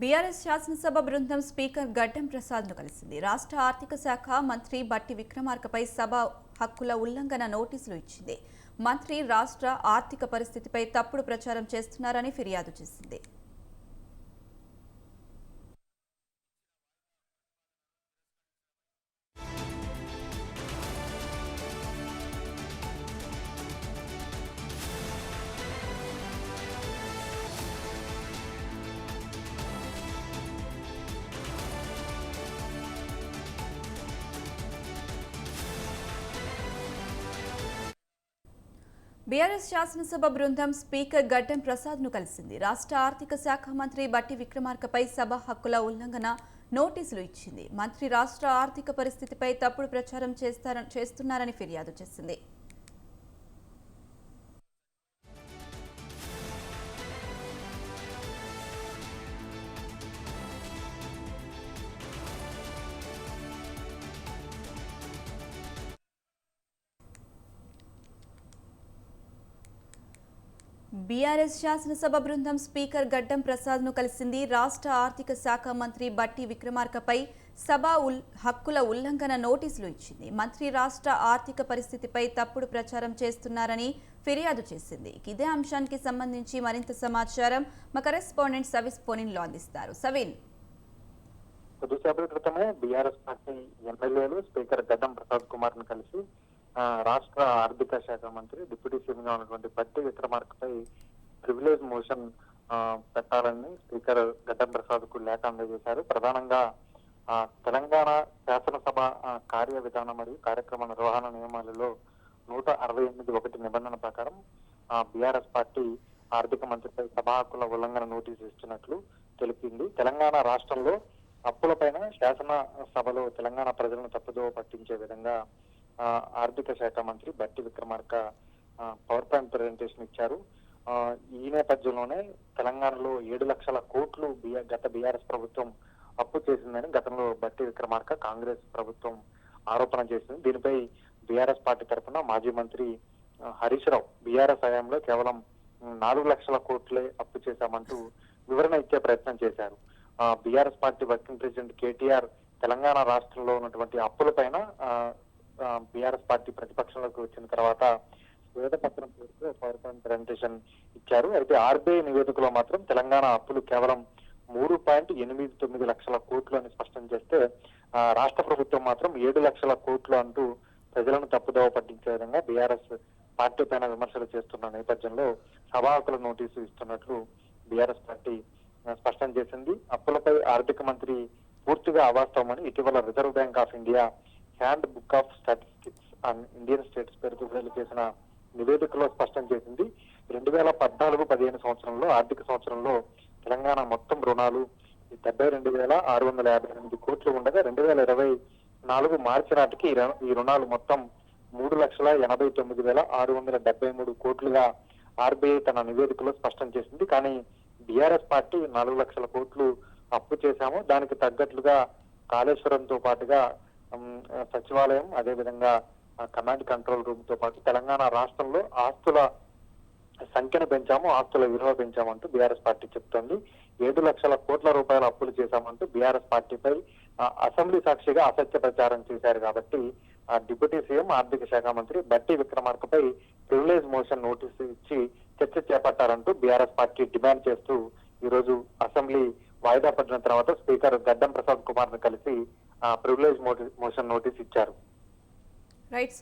BRS శాసనసభ బృందం speaker గడ్డం ప్రసాద్ను కలిసింది. రాష్ట్ర ఆర్థిక శాఖ మంత్రి బట్టి విక్రమార్కపై సభ హక్కుల ఉల్లంఘన నోటీసులు ఇచ్చింది. మంత్రి రాష్ట్ర ఆర్థిక పరిస్థితిపై తప్పుడు ప్రచారం చేస్తున్నారని ఫిర్యాదు చేసింది. బీఆర్ఎస్ శాసనసభ బృందం స్పీకర్ గడ్డం ప్రసాద్ను కలిసింది. రాష్ట్ర ఆర్థిక శాఖ మంత్రి బట్టి విక్రమార్కపై సభ హక్కుల ఉల్లంఘన నోటీసులు ఇచ్చింది. మంత్రి రాష్ట్ర ఆర్థిక పరిస్థితిపై తప్పుడు ప్రచారం చేస్తారని చేస్తున్నారని ఫిర్యాదు చేసింది. బీఆర్ఎస్ శాసనసభ బృందం స్పీకర్ గడ్డం ప్రసాద్ను కలిసింది రాష్ట్ర ఆర్థిక శాఖ మంత్రి బట్టి విక్రమార్కపై సభ ఉల్ హక్కుల ఉల్లంఘన నోటీసులు ఇచ్చింది. మంత్రి రాష్ట్ర ఆర్థిక పరిస్థితిపై తప్పుడు ప్రచారం చేస్తున్నారని ఫిర్యాదు చేసింది. ఇదే అంశానికి సంబంధించి మరింత సమాచారం మా కరెస్పాండెంట్ సవిస్ పోనిన్లో అందిస్తారు. సవిన్. కొద్దిసేపటి క్రితమే బీఆర్ఎస్ పార్టీ ఎమ్మెల్యేలు స్పీకర్ గడ్డం ప్రసాద్ కుమార్ను కలిసి రాష్ట్ర ఆర్థిక శాఖ మంత్రి డిప్యూటీ సీఎం గా ఉన్నటువంటి బట్టి విక్రమార్కపై ప్రివిలేజ్ మోషన్ పెట్టాలని స్పీకర్ గడ్డం ప్రసాద్కు లేఖ అందజేశారు. ప్రధానంగా ఆ, తెలంగాణ శాసనసభ కార్య విధానం మరియు కార్యక్రమ నిర్వహణ నియమాలలో నూట అరవై ఎనిమిది ఒకటి నిబంధన ప్రకారం బీఆర్ఎస్ పార్టీ ఆర్థిక మంత్రిపై సభా హక్కుల ఉల్లంఘన నోటీసు ఇచ్చినట్లు తెలిపింది. తెలంగాణ రాష్ట్రంలో అప్పులపైన శాసన సభలో తెలంగాణ ప్రజలను తప్పుదోవ పట్టించే విధంగా ఆర్థిక శాఖ మంత్రి బట్టి విక్రమార్క పవర్ పాయింట్ ప్రజెంటేషన్ ఇచ్చారు. ఈ నేపథ్యంలోనే తెలంగాణలో ఏడు లక్షల కోట్లు బిఆర్ గత బీఆర్ఎస్ ప్రభుత్వం అప్పు చేసిందని గతంలో బట్టి విక్రమార్క కాంగ్రెస్ ప్రభుత్వం ఆరోపణ చేసింది. దీనిపై బీఆర్ఎస్ పార్టీ తరఫున మాజీ మంత్రి హరీష్ రావు బీఆర్ఎస్ హయాంలో కేవలం నాలుగు లక్షల కోట్లే అప్పు చేశామంటూ వివరణ ఇచ్చే ప్రయత్నం చేశారు. BRS party working president KTR Telangana రాష్ట్రంలో ఉన్నటువంటి అప్పులపైన బీఆర్ఎస్ పార్టీ ప్రతిపక్షంలోకి వచ్చిన తర్వాత శ్వేతపత్రం పేరుతో పవర్ పాయింట్ ప్రజెంటేషన్ ఇచ్చారు. అయితే ఆర్బీఐ నివేదికలో మాత్రం తెలంగాణ అప్పులు కేవలం మూడు పాయింట్ ఎనిమిది తొమ్మిది లక్షల కోట్లు అని స్పష్టం చేస్తే ఆ, రాష్ట్ర ప్రభుత్వం మాత్రం ఏడు లక్షల కోట్లు అంటూ ప్రజలను తప్పుదోవ పట్టించే విధంగా బీఆర్ఎస్ పార్టీ పైన విమర్శలు చేస్తున్న నేపథ్యంలో సభాహకుల నోటీసు ఇస్తున్నట్లు బీఆర్ఎస్ పార్టీ స్పష్టం చేసింది. అప్పులపై ఆర్థిక మంత్రి పూర్తిగా అవాస్తవమని ఇటీవల reserve bank of India handbook of statistics and Indian states పేరుతో విడుదల చేసిన నివేదికలో స్పష్టం చేసింది. రెండు వేల పద్నాలుగు పదిహేను సంవత్సరంలో ఆర్థిక సంవత్సరంలో తెలంగాణ మొత్తం రుణాలు డెబ్బై రెండు వేల ఆరు వందల యాభై ఎనిమిది కోట్లు ఉండగా రెండు వేల ఇరవై నాలుగు మార్చి నాటికి ఈ రు- ఈ రుణాలు మొత్తం మూడు లక్షల ఎనభై తొమ్మిది వేల ఆరు వందల డెబ్బై మూడు కోట్లుగా ఆర్బీఐ తన నివేదికలో స్పష్టం చేసింది. కానీ బీఆర్ఎస్ పార్టీ నాలుగు లక్షల కోట్లు అప్పు చేశాము. దానికి తగ్గట్లుగా కాళేశ్వరంతో పాటుగా సచివాలయం అదేవిధంగా విధంగా కమాండ్ కంట్రోల్ రూమ్తో పాటు తెలంగాణ రాష్ట్రంలో ఆస్తుల సంఖ్యను పెంచాము ఆస్తుల విలువ పెంచామంటూ బీఆర్ఎస్ పార్టీ చెప్తోంది. ఏడు లక్షల కోట్ల రూపాయల అప్పులు చేశామంటూ బీఆర్ఎస్ పార్టీపై అసెంబ్లీ సాక్షిగా అసత్య ప్రచారం చేశారు కాబట్టి ఆ, డిప్యూటీ సీఎం ఆర్థిక శాఖ మంత్రి బట్టి విక్రమార్కపై ప్రివిలేజ్ మోషన్ నోటీసు ఇచ్చి చర్చ చేపట్టారంటూ బీఆర్ఎస్ పార్టీ డిమాండ్ చేస్తూ ఈ రోజు అసెంబ్లీ వాయిదా పడిన తర్వాత స్పీకర్ గడ్డం ప్రసాద్ కుమార్ను కలిసి ప్రివిలేజ్ మోషన్ నోటీస్ ఇచ్చారు. రైట్